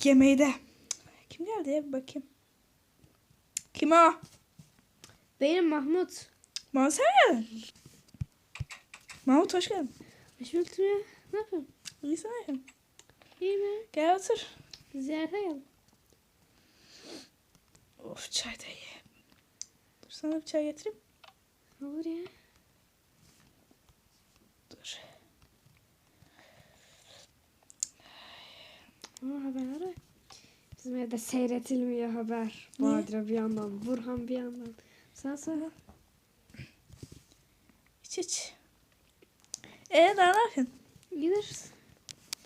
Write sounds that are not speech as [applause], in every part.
ilk yemeği de. Kim geldi ya bir bakayım. Kim o? Benim Mahmut. Mahmut sen geldin? Mahmut hoş geldin. Hoş bulduk ya. Ne yapıyorsun? İyi sen yapıyorsun. İyi mi? Gel otur. Ziyarete geldim. Of çay da iyi. Dur sana bir çay getireyim. Olur ya. Dur. Ama haber ara. Evde seyretilmiyor haber. Badire bir yandan, Burhan bir yandan. Sen söyle. İç iç. Ee ne yapıyorsun? Gideriz.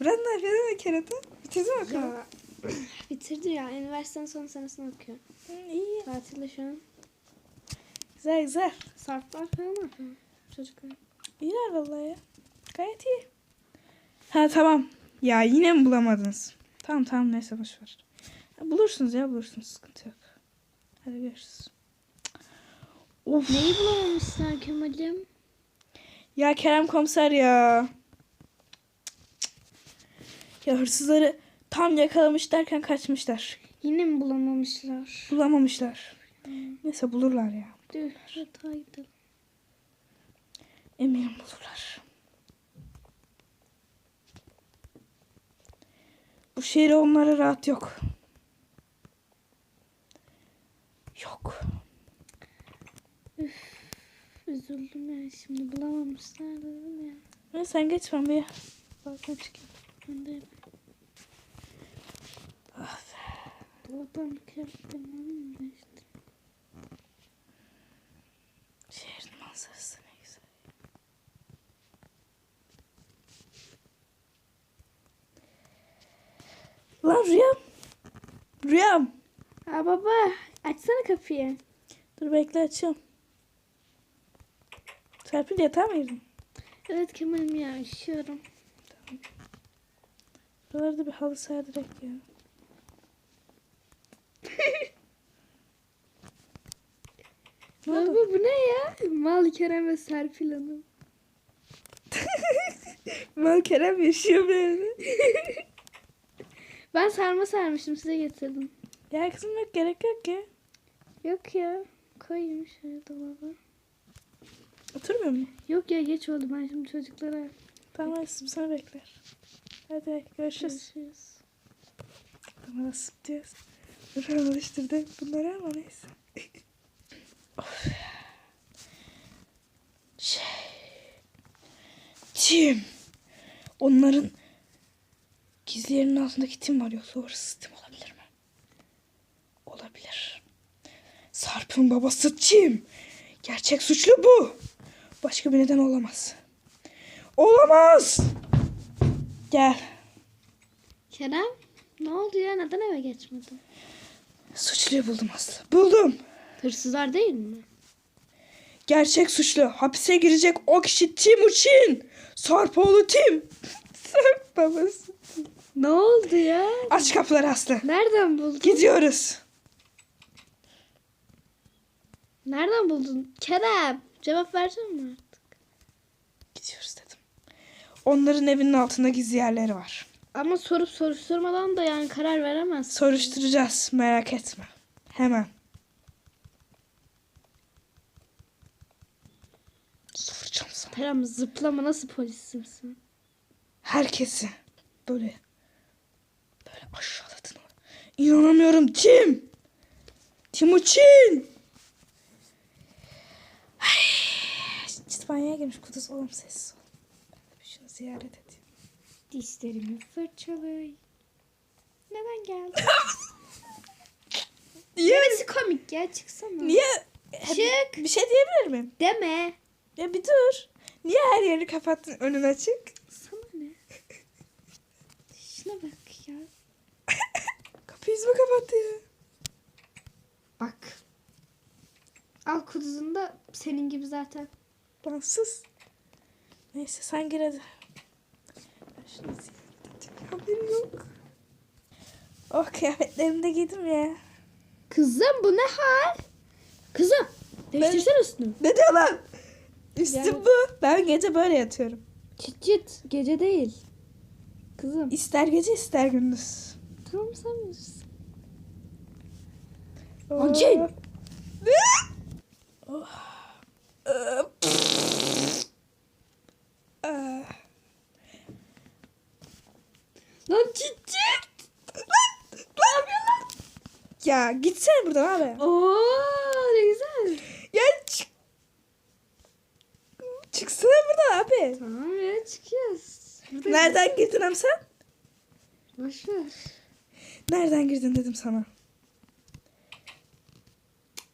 Murat ne yapıyorsun kerata? Bitirdi mi bakalım? Ya [clears throat] bitirdi ya. Üniversitenin son senesini okuyor. İyi. Tatilde şu an. Güzel güzel. Sarplar falan yapıyor. Çocuklar. İyiler vallahi ya. Gayet iyi. Ha tamam. Ya yine mi bulamadınız? Tamam tamam neyse boşver. Bulursunuz ya bulursunuz sıkıntı yok. Hadi görüşürüz. Of. Neyi bulamamışlar Kemal'im? Ya Kerem komiser ya. Ya hırsızları tam yakalamış derken kaçmışlar. Yine mi bulamamışlar? Bulamamışlar. Neyse bulurlar ya. Gidelim. Eminim bulurlar. Bu şehirde onlara rahat. Yok. Ya şimdi bulamamışlar dedim ya. Ha, sen geç ben bir balkona çıkayım. Ben de Ah, dolaptan kıyafetlerimi alayım da işte. şehrin manzarası ne güzel. Lan Rüyam. Rüyam. Aa baba açsana kapıyı. Dur bekle açıyorum. Serpil yatağa mı girdin? Evet Kemal'im ya üşüyorum. Buralarda bir halı ser direkt ya. ne Baba oldu? bu ne ya? Mal Kerem ve Serpil Hanım. [laughs] Mal Kerem yaşıyor evde. [laughs] Ben sarma sarmıştım size getirdim. Ya kızım yok gerek yok ya. Yok ya. Koyayım şöyle dolaba. Oturmuyor mu? Yok ya geç oldu ben şimdi çocuklara Tamam hadi sana bekler. Hadi görüşürüz. görüşürüz. Bana nasıl diyoruz? Dur alıştırdı bunları ama neyse. Of. şey. Tim. Onların gizli yerinin altındaki Tim var yoksa o hırsız Tim olabilir mi? Olabilir. Sarp'ın babası Tim. Gerçek suçlu bu. Başka bir neden olamaz. Olamaz. Gel. Kerem ne oldu ya neden eve geçmedin? Suçluyu buldum Aslı. Buldum. Hırsızlar değil mi? Gerçek suçlu. Hapise girecek o kişi Timuçin. Sarpoğlu Tim. [laughs] Sarp babası. Ne oldu ya? Aç kapıları Aslı. Nereden buldun? Gidiyoruz. Nereden buldun? Kerem cevap versene mi artık? Gidiyoruz dedim. Onların evinin altında gizli yerleri var. Ama sorup soruşturmadan da yani karar veremezsin. Soruşturacağız. Merak etme. Hemen. Soracağım sana. Kerem zıplama nasıl polissin sen? Herkesi böyle böyle aşağıladın. İnanamıyorum Tim. Timuçin. Ay, İspanya'ya gelmiş kuduz oğlum sessiz ol. Ben de bir şunu ziyaret edeyim. Dişlerimi fırçalay. Neden geldin? [laughs] Niye? Neresi komik ya çıksana. Niye? Çık. Bir şey diyebilir miyim? Deme. Ya bir dur. Niye her yeri kapattın önün açık? Sana ne? Şuna bak ya. [laughs] Kapıyı yüzüme kapattı ya. Bak. Al kuduzunu da senin gibi zaten. Lan sus. Neyse sen gir hadi. Ben şunu. Haberim yok. Oh kıyafetlerimi de giydim ya. Kızım bu ne hal? Kızım. Değiştirsene üstünü. Ne diyor lan? Üstüm Yani- bu. Ben gece böyle yatıyorum. Çıt çıt. Gece değil. Kızım. İster gece ister gündüz. Tamam sen bilirsin. Oh. Ee, Ah. Lan ciddi. Ne yapıyorsun lan? Ya gitsene buradan abi. Oo ne güzel. Ya çık. Çıksana buradan abi. Tamam ya çıkıyoruz. Burada Nereden girdin hem sen? Boş ver. Nereden girdin dedim sana.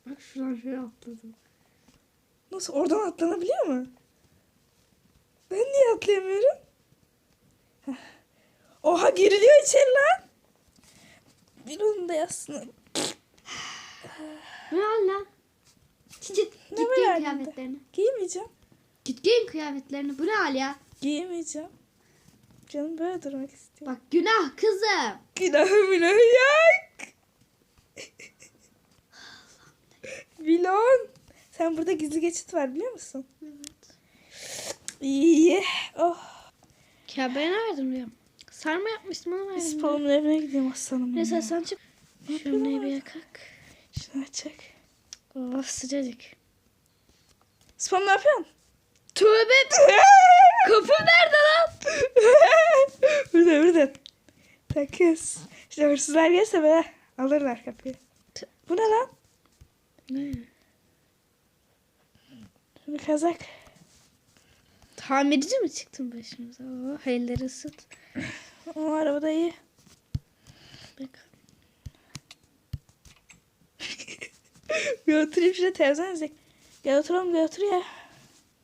Bak şuradan şöyle atladım. Nasıl oradan atlanabiliyor mu? Ben niye atlayamıyorum? Heh. Oha giriliyor içeri lan. Bir onun da yazsın. Ne al lan? Git, giyin kıyafetlerini. Giymeyeceğim. Git giyin kıyafetlerini. Bu ne hal ya? Giymeyeceğim. Canım böyle durmak istiyor. Bak günah kızım. Günahı münahı yok. Vilon. Sen burada gizli geçit var biliyor musun? Evet. İyi. Oh. Kabe'ye ne verdin diyorum. Sarma yapmıştım onu verdim. Spalımın evine gideyim aslanım. Neyse sen çık. Ne Şunu bir yakak. Şunu açacak. Oh sıcacık. Spam ne yapıyorsun? Tövbe. [laughs] Kapı nerede lan? [laughs] burada burada. Takız. İşte hırsızlar gelse be alırlar kapıyı. Bu ne lan? Ne? Şunu kazak. Tamirci mi çıktın başımıza? Oh elleri ısıt. O arabada iyi. Bir oturayım şurada televizyon izleyek. Gel oturalım gel otur ya.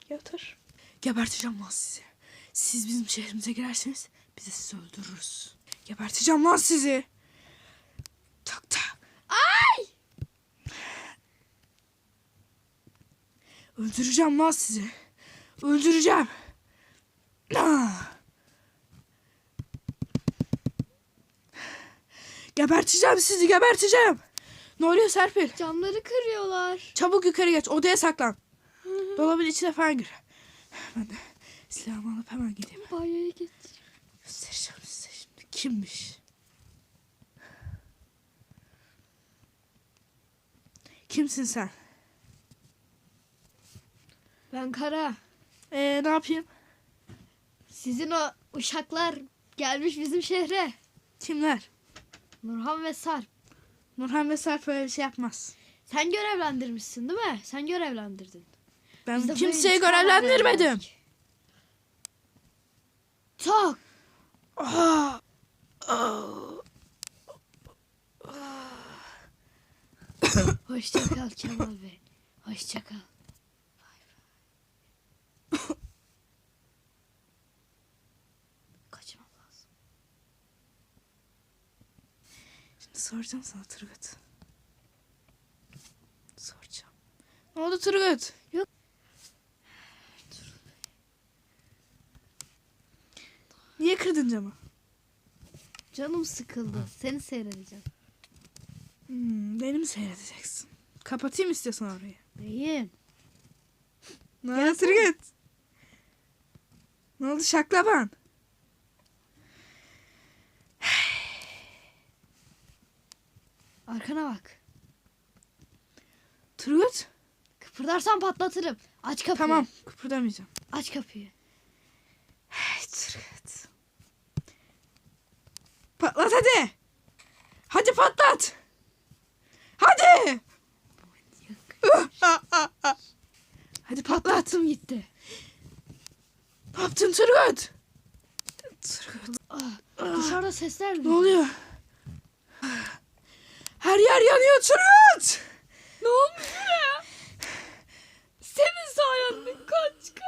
Gel otur. Geberteceğim lan sizi. Siz bizim şehrimize girerseniz biz de sizi öldürürüz. Geberteceğim lan sizi. Tak tak. Ay! Öldüreceğim lan sizi. Öldüreceğim. Ah. Geberteceğim sizi geberteceğim. Ne oluyor Serpil? Camları kırıyorlar. Çabuk yukarı geç odaya saklan. Dolabın içine falan gir. Ben de silahımı alıp hemen gideyim. Banyoya getir. Göstereceğim size şimdi kimmiş. Kimsin sen? Ben Kara. Ee, ne yapayım? Sizin o uşaklar gelmiş bizim şehre. Kimler? Nurhan ve Sarp. Nurhan ve Sarp öyle bir şey yapmaz. Sen görevlendirmişsin değil mi? Sen görevlendirdin. Ben Biz de kimseyi böyle intikam görevlendirmedim. verdik. Tak. Ah! Hoşça kal Kemal Bey. Hoşça kal. Kaçmam soracağım sana Turgut. Soracağım. Ne oldu Turgut? Yok. Niye kırdın camı? Canım sıkıldı. Seni seyredeceğim. Hmm, beni mi seyredeceksin? Kapatayım istiyorsan orayı. Beyim. Ne oldu Turgut? Ne oldu şaklaban? Arkana bak. Turgut? Kıpırdarsan patlatırım. Aç kapıyı. Tamam kıpırdamayacağım. Aç kapıyı. Hey Turgut. Patlat hadi. Hadi patlat. Hadi. [laughs] Hadi patlat. Patlattım gitti. Ne yaptın Turgut? Turgut. Ah, dışarıda sesler Ne duyuyorum. oluyor? Her yer yanıyor Turgut. Ne olmuş ya? Senin sayende kaç kaç.